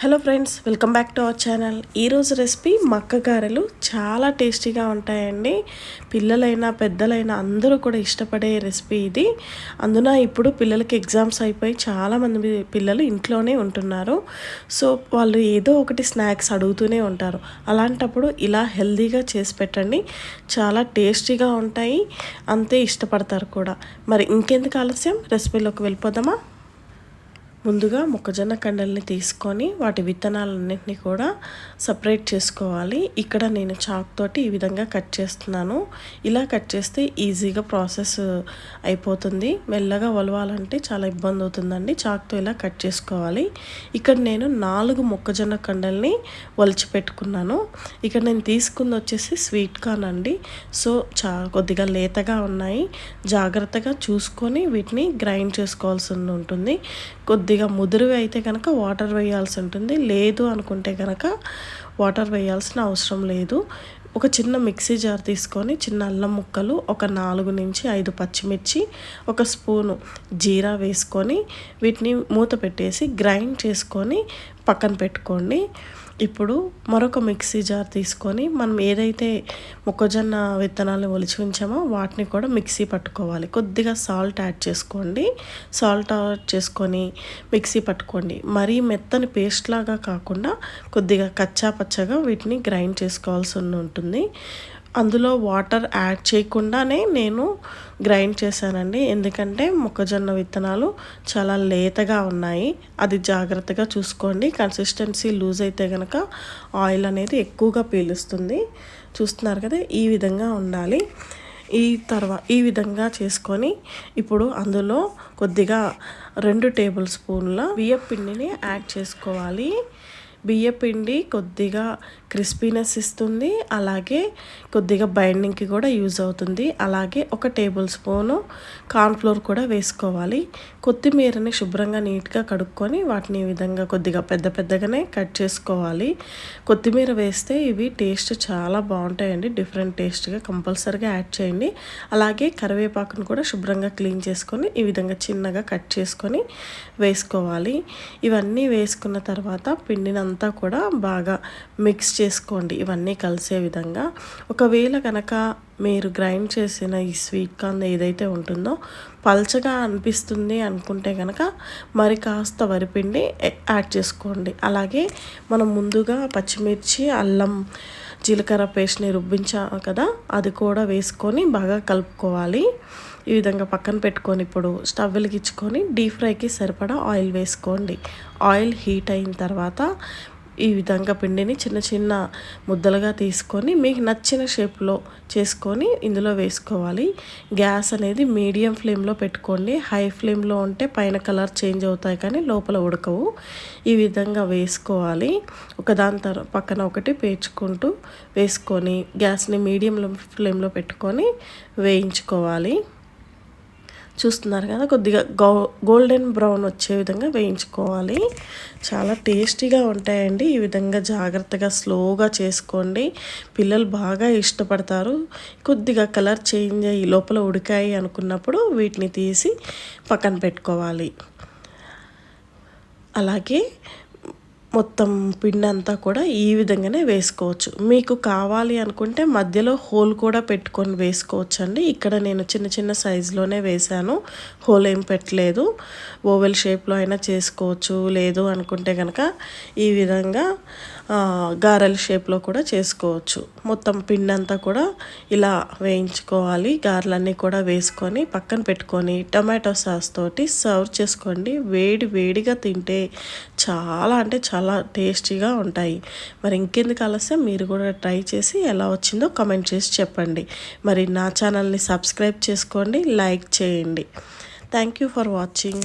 Hello friends welcome back to our channel. ఈరోజు recipe మక్క గారెలు చాలా టేస్టీగా ఉంటాయండి. పిల్లలైనా పెద్దలైనా అందరూ కూడా ఇష్టపడే రెసిపీ ఇది. అందున ఇప్పుడు పిల్లలకి ఎగ్జామ్స్ అయిపోయి చాలామంది పిల్లలు ఇంట్లోనే ఉంటున్నారు. సో వాళ్ళు ఏదో ఒకటి స్నాక్స్ అడుగుతూనే ఉంటారు. అలాంటప్పుడు ఇలా హెల్తీగా చేసి పెట్టండి. చాలా టేస్టీగా ఉంటాయి. అంతే ఇష్టపడతారు కూడా. మరి ఇంకెందుకు ఆలస్యం? రెసిపీలోకి వెళ్ళిపోదామా? ముందుగా మొక్కజొన్న కండల్ని తీసుకొని వాటి విత్తనాలన్నింటినీ కూడా సపరేట్ చేసుకోవాలి. ఇక్కడ నేను చాక్ తోటి ఈ విధంగా కట్ చేస్తున్నాను. ఇలా కట్ చేస్తే ఈజీగా ప్రాసెస్ అయిపోతుంది. మెల్లగా వలవాలంటే చాలా ఇబ్బంది అవుతుందండి. చాక్తో ఇలా కట్ చేసుకోవాలి. ఇక్కడ నేను నాలుగు మొక్కజొన్న కండల్ని ఒలిచి పెట్టుకున్నాను. ఇక్కడ నేను తీసుకుంది వచ్చేసి స్వీట్ కార్న్ అండి. సో చా కొద్దిగా లేతగా ఉన్నాయి. జాగ్రత్తగా చూసుకొని వీటిని గ్రైండ్ చేసుకోవాల్సి ఉంటుంది. కొద్దిగా ముదురువి అయితే కనుక వాటర్ వేయాల్సి ఉంటుంది. లేదు అనుకుంటే కనుక వాటర్ వేయాల్సిన అవసరం లేదు. ఒక చిన్న మిక్సీ జార్ తీసుకొని చిన్న అల్లం ముక్కలు ఒక నాలుగు నుంచి ఐదు పచ్చిమిర్చి ఒక స్పూను జీరా వేసుకొని వీటిని మూత పెట్టేసి గ్రైండ్ చేసుకొని పక్కన పెట్టుకోండి. ఇప్పుడు మరొక మిక్సీ జార్ తీసుకొని మనం ఏదైతే మొక్కజొన్న విత్తనాలు ఒలిచి ఉంచామో వాటిని కూడా మిక్సీ పట్టుకోవాలి. కొద్దిగా సాల్ట్ యాడ్ చేసుకోండి. సాల్ట్ యాడ్ చేసుకొని మిక్సీ పట్టుకోండి. మరీ మెత్తని పేస్ట్ లాగా కాకుండా కొద్దిగా కచ్చా పచ్చగా వీటిని గ్రైండ్ చేసుకోవాల్సి ఉంటుంది. అందులో వాటర్ యాడ్ చేయకుండానే నేను గ్రైండ్ చేశానండి. ఎందుకంటే మొక్కజొన్న విత్తనాలు చాలా లేతగా ఉన్నాయి. అది జాగ్రత్తగా చూసుకోండి. కన్సిస్టెన్సీ లూజ్ అయితే కనుక ఆయిల్ అనేది ఎక్కువగా పీలుస్తుంది. చూస్తున్నారు కదా ఈ విధంగా ఉండాలి. ఈ తర్వాత ఈ విధంగా చేసుకొని ఇప్పుడు అందులో కొద్దిగా రెండు టేబుల్ స్పూన్ల బియ్యపిండిని యాడ్ చేసుకోవాలి. బియ్యపిండి కొద్దిగా క్రిస్పీనెస్ ఇస్తుంది అలాగే కొద్దిగా బైండింగ్కి కూడా యూజ్ అవుతుంది. అలాగే ఒక టేబుల్ స్పూను కార్న్ఫ్లోర్ కూడా వేసుకోవాలి. కొత్తిమీరని శుభ్రంగా నీట్గా కడుక్కొని వాటిని ఈ విధంగా కొద్దిగా పెద్ద పెద్దగానే కట్ చేసుకోవాలి. కొత్తిమీర వేస్తే ఇవి టేస్ట్ చాలా బాగుంటాయండి. డిఫరెంట్ టేస్ట్గా కంపల్సరీగా యాడ్ చేయండి. అలాగే కరివేపాకును కూడా శుభ్రంగా క్లీన్ చేసుకొని ఈ విధంగా చిన్నగా కట్ చేసుకొని వేసుకోవాలి. ఇవన్నీ వేసుకున్న తర్వాత పిండినంతా కూడా బాగా మిక్స్ చేసుకోండి. ఇవన్నీ కలిసే విధంగా. ఒకవేళ కనుక మీరు గ్రైండ్ చేసిన ఈ స్వీట్ కార్న్ ఏదైతే ఉంటుందో పల్చగా అనిపిస్తుంది అనుకుంటే కనుక మరి కాస్త వరిపిండి యాడ్ చేసుకోండి. అలాగే మనం ముందుగా పచ్చిమిర్చి అల్లం జీలకర్ర పేస్ట్ని రుబ్బించాం కదా అది కూడా వేసుకొని బాగా కలుపుకోవాలి. ఈ విధంగా పక్కన పెట్టుకొని ఇప్పుడు స్టవ్ వెలిగించుకొని డీప్ ఫ్రైకి సరిపడా ఆయిల్ వేసుకోండి. ఆయిల్ హీట్ అయిన తర్వాత ఈ విధంగా పిండిని చిన్న చిన్న ముద్దలుగా తీసుకొని మీకు నచ్చిన షేప్లో చేసుకొని ఇందులో వేసుకోవాలి. గ్యాస్ అనేది మీడియం ఫ్లేమ్లో పెట్టుకోండి. హై ఫ్లేమ్లో ఉంటే పైన కలర్ చేంజ్ అవుతాయి కానీ లోపల ఉడకవు. ఈ విధంగా వేసుకోవాలి. ఒకదాని తర పక్కన ఒకటి పేర్చుకుంటూ వేసుకొని గ్యాస్ని మీడియం ఫ్లేమ్లో పెట్టుకొని వేయించుకోవాలి. చూస్తున్నారు కదా కొద్దిగా గో గోల్డెన్ బ్రౌన్ వచ్చే విధంగా వేయించుకోవాలి. చాలా టేస్టీగా ఉంటాయండి. ఈ విధంగా జాగ్రత్తగా స్లోగా చేసుకోండి. పిల్లలు బాగా ఇష్టపడతారు. కొద్దిగా కలర్ చేంజ్ అయ్యి లోపల ఉడికాయి అనుకున్నప్పుడు వీటిని తీసి పక్కన పెట్టుకోవాలి. అలాగే మొత్తం పిండి అంతా కూడా ఈ విధంగానే వేసుకోవచ్చు. మీకు కావాలి అనుకుంటే మధ్యలో హోల్ కూడా పెట్టుకొని వేసుకోవచ్చు అండి ఇక్కడ నేను చిన్న చిన్న సైజులోనే వేశాను. హోల్ ఏం పెట్టలేదు. ఓవెల్ షేప్లో అయినా చేసుకోవచ్చు. లేదు అనుకుంటే కనుక ఈ విధంగా గారెల షేప్లో కూడా చేసుకోవచ్చు. మొత్తం పిండి అంతా కూడా ఇలా వేయించుకోవాలి. గారెలన్నీ కూడా వేసుకొని పక్కన పెట్టుకొని టమాటో సాస్ తోటి సర్వ్ చేసుకోండి. వేడి వేడిగా తింటే చాలా అంటే చాలా చాలా టేస్టీగా ఉంటాయి. మరి ఇంకెందుకు ఆలస్యం? మీరు కూడా ట్రై చేసి ఎలా వచ్చిందో కమెంట్ చేసి చెప్పండి. మరి నా ఛానల్ని సబ్స్క్రైబ్ చేసుకోండి లైక్ చేయండి. Thank you for watching